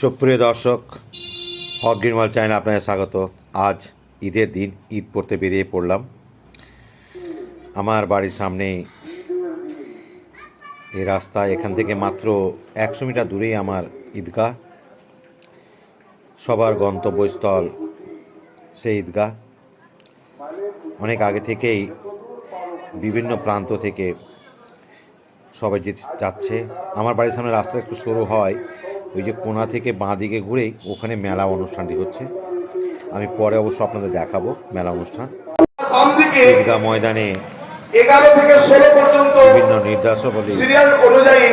সুপ্রিয় দর্শক অগ্রিমল চ্যানেলে আপনাদের স্বাগত। আজ ঈদের দিন, ঈদ পড়তে বেরিয়ে পড়লাম। আমার বাড়ির সামনে এই রাস্তা, এখান থেকে মাত্র একশো মিটার দূরেই আমার ঈদগাহ। সবার গন্তব্যস্থল সেই ঈদগাহ। অনেক আগে থেকেই বিভিন্ন প্রান্ত থেকে সবাই যেতে যাচ্ছে। আমার বাড়ির সামনে রাস্তা একটু সরু হয়। ওই যে কোনা থেকে বাঁ দিকে ঘুরেই ওখানে মেলা অনুষ্ঠানটি হচ্ছে। আমি পরে অবশ্য আপনাদের দেখাবো মেলা অনুষ্ঠান। ঈদগাহ ময়দানে এগারো থেকে ষোলো পর্যন্ত বিভিন্ন নির্দেশাবলী সিরিয়াল অনুযায়ী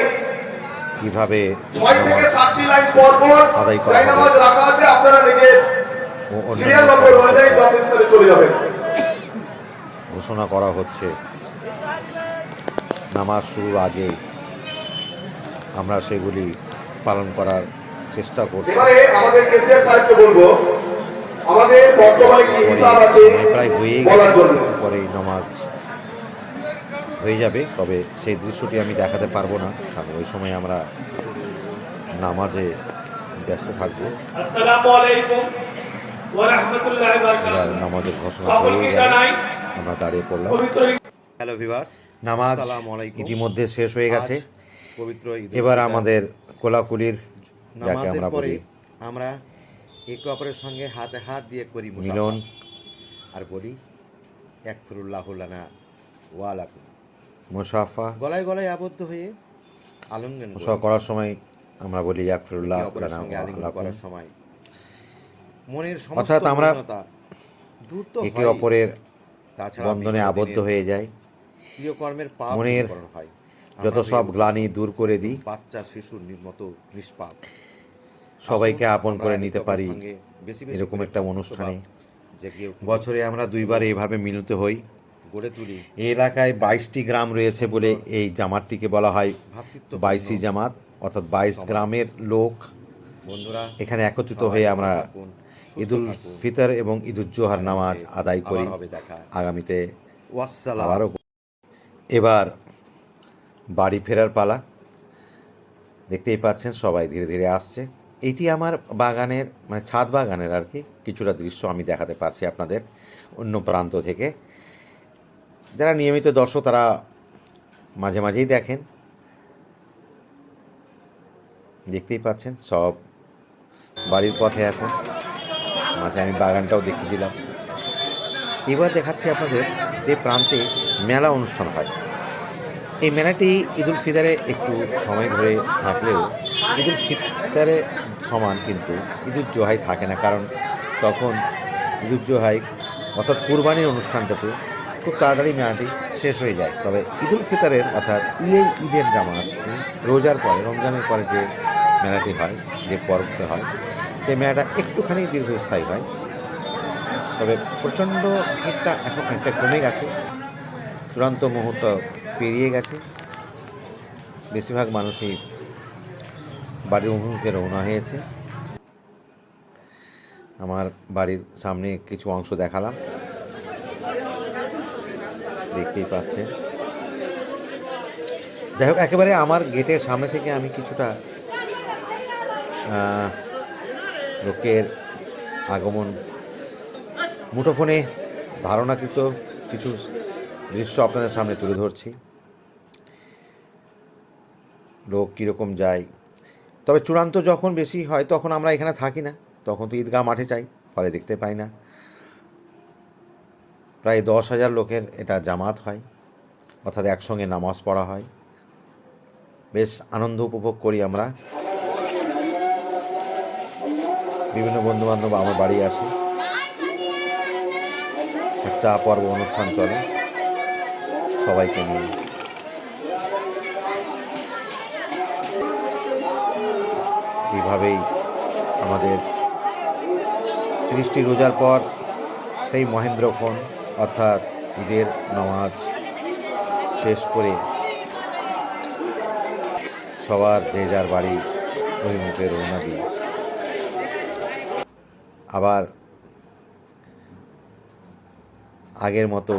কীভাবে আদায় করা হবে। আপনারা নিজে ঘোষণা করা হচ্ছে। নামাজ শুরুর আগে আমরা সেগুলি পালন করার চেষ্টা করছি। প্রায় গেছে। পরে নামাজ হয়ে যাবে তবে সেই দৃশ্যটি আমি দেখাতে পারব না কারণ ওই সময় আমরা নামাজে ব্যস্ত থাকব। আসসালামু আলাইকুম ওয়া রাহমাতুল্লাহি ওয়া এবার নামাজের ঘোষণা হয়ে আমরা দাঁড়িয়ে পড়লাম। হ্যালো ভিভাস নামাজ। ইতিমধ্যে শেষ হয়ে গেছে। পবিত্র এবার আমাদের কোলাকুলির যাকে আমরা পরে আমরা একে অপরের সঙ্গে হাতে হাত দিয়ে করি। মিলন। আর বলি এক ফিরুল্লাহ লানা ওয়ালাকুম মুসাফা। গলায় গলায় আবদ্ধ হয়ে আলিঙ্গন। মুসাফা করার সময় আমরা বলি আকফিরুল্লাহ একে অপরের লানা সঙ্গে আলিঙ্গন করার সময় মনের সমস্ত অর্থাৎ আমরা মলিনতা দূর তো একে অপরের বন্ধনে আবদ্ধ হয়ে যায়। প্রিয় কর্মের পাপ মনের হয়। যত সব গ্লানি দূর করে দিই। বাচ্চা শিশুর মতো নিষ্পাপ। সবাইকে আপন করে নিতে পারি এরকম একটা অনুষ্ঠানে। বছরে আমরা দুইবার এইভাবে মিলিত হই। গড়ে তুলি। এই এলাকায় বাইশটি গ্রাম রয়েছে বলে এই জামাতটিকে বলা হয় বাইশি জামাত অর্থাৎ বাইশ গ্রামের লোক। বন্ধুরা এখানে একত্রিত হয়ে আমরা ঈদুল ফিতর এবং ঈদুল জোহার নামাজ আদায় করি। আগামীতে আবারও এবার বাড়ি ফেরার পালা। দেখতেই পাচ্ছেন সবাই ধীরে ধীরে আসছে। এটি আমার বাগানের মানে ছাদ বাগানের আর কি, কিছুটা দৃশ্য আমি দেখাতে পারছি আপনাদের অন্য প্রান্ত থেকে। যারা নিয়মিত দর্শক তারা মাঝে মাঝেই দেখেন। দেখতেই পাচ্ছেন সব বাড়ির পথে এখন। মাঝে আমি বাগানটাও দেখিয়ে দিলাম। এবার দেখাচ্ছি আপনাদের যে প্রান্তে মেলা অনুষ্ঠান হয়। এই মেলাটি ঈদুল ফিতরে একটু সময় ধরে থাকলেও ঈদুল ফিতরে সমান কিন্তু ঈদুল জোহাই থাকে না, কারণ তখন ঈদুল জোহাই অর্থাৎ কুরবানির অনুষ্ঠানটাতে খুব তাড়াতাড়ি মেলাটি শেষ হয়ে যায়। তবে ঈদুল ফিতরের অর্থাৎ ইয়ে ঈদের জামাত, রোজার পরে, রমজানের পরে যে মেলাটি হয়, যে পর্বটা হয়, সেই মেলাটা একটুখানি দীর্ঘস্থায়ী হয়। তবে প্রচণ্ড ভিড়টা এখন অনেকটা কমে গেছে। চূড়ান্ত মুহূর্ত পেরিয়ে গেছে। বেশিরভাগ মানুষই বাড়ির অভিমুখে রওনা হয়েছে। আমার বাড়ির সামনে কিছু অংশ দেখালাম। দেখতেই পাচ্ছে যাই হোক, একেবারে আমার গেটের সামনে থেকে আমি কিছুটা লোকের আগমন। মুঠোফোনে ধারণাকৃত কিছু দৃশ্য আপনাদের সামনে তুলে ধরছি। লোক কীরকম যায়। তবে চূড়ান্ত যখন বেশি হয়, তখন আমরা এখানে থাকি না। তখন তো ঈদগাহ মাঠে চাই ফলে দেখতে পাই না। প্রায় দশ হাজার লোকের এটা জামাত হয়, অর্থাৎ একসঙ্গে নামাজ পড়া হয়। বেশ আনন্দ উপভোগ করি আমরা। বিভিন্ন বন্ধুবান্ধব আমার বাড়ি আসে। চা পর্ব অনুষ্ঠান চলে, সবাইকে নিয়ে। এইভাবেই আমাদের ত্রিশটি রোজার পর সেই মহেন্দ্রক্ষণ অর্থাৎ ঈদের নামাজ শেষ করে সবার যে যার বাড়ি অভিমুখে রওনা দিই। আবার আগের মতো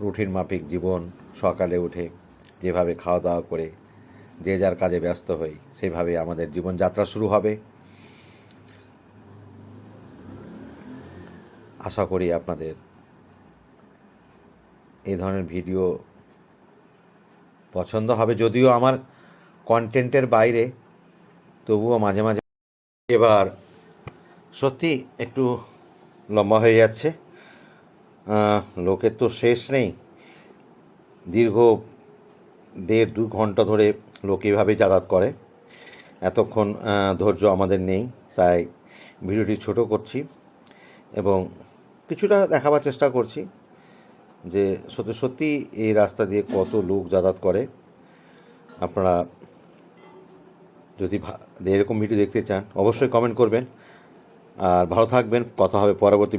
রুটিন মাফিক জীবন সকালে উঠে যেভাবে খাওয়া দাওয়া করে যে যার কাজে ব্যস্ত হই সেভাবে আমাদের জীবনযাত্রা শুরু হবে। আশা করি আপনাদের এই ধরনের ভিডিও পছন্দ হবে। যদিও আমার কন্টেন্টের বাইরে, তবুও মাঝে মাঝে এবার সত্যি একটু লম্বা হয়ে যাচ্ছে। লোকের তো শেষ নেই। দীর্ঘ দেড় দু ঘণ্টা ধরে লোক এভাবে যাতায়াত করে। এতক্ষণ ধৈর্য আমাদের নেই, তাই ভিডিওটি ছোট করছি এবং কিছুটা দেখাবার চেষ্টা করছি যে সত্যি সত্যি এই রাস্তা দিয়ে কত লোক যাতায়াত করে। আপনারা যদি এরকম ভিডিও দেখতে চান, অবশ্যই কমেন্ট করবেন। আর ভালো থাকবেন, কথা হবে পরবর্তী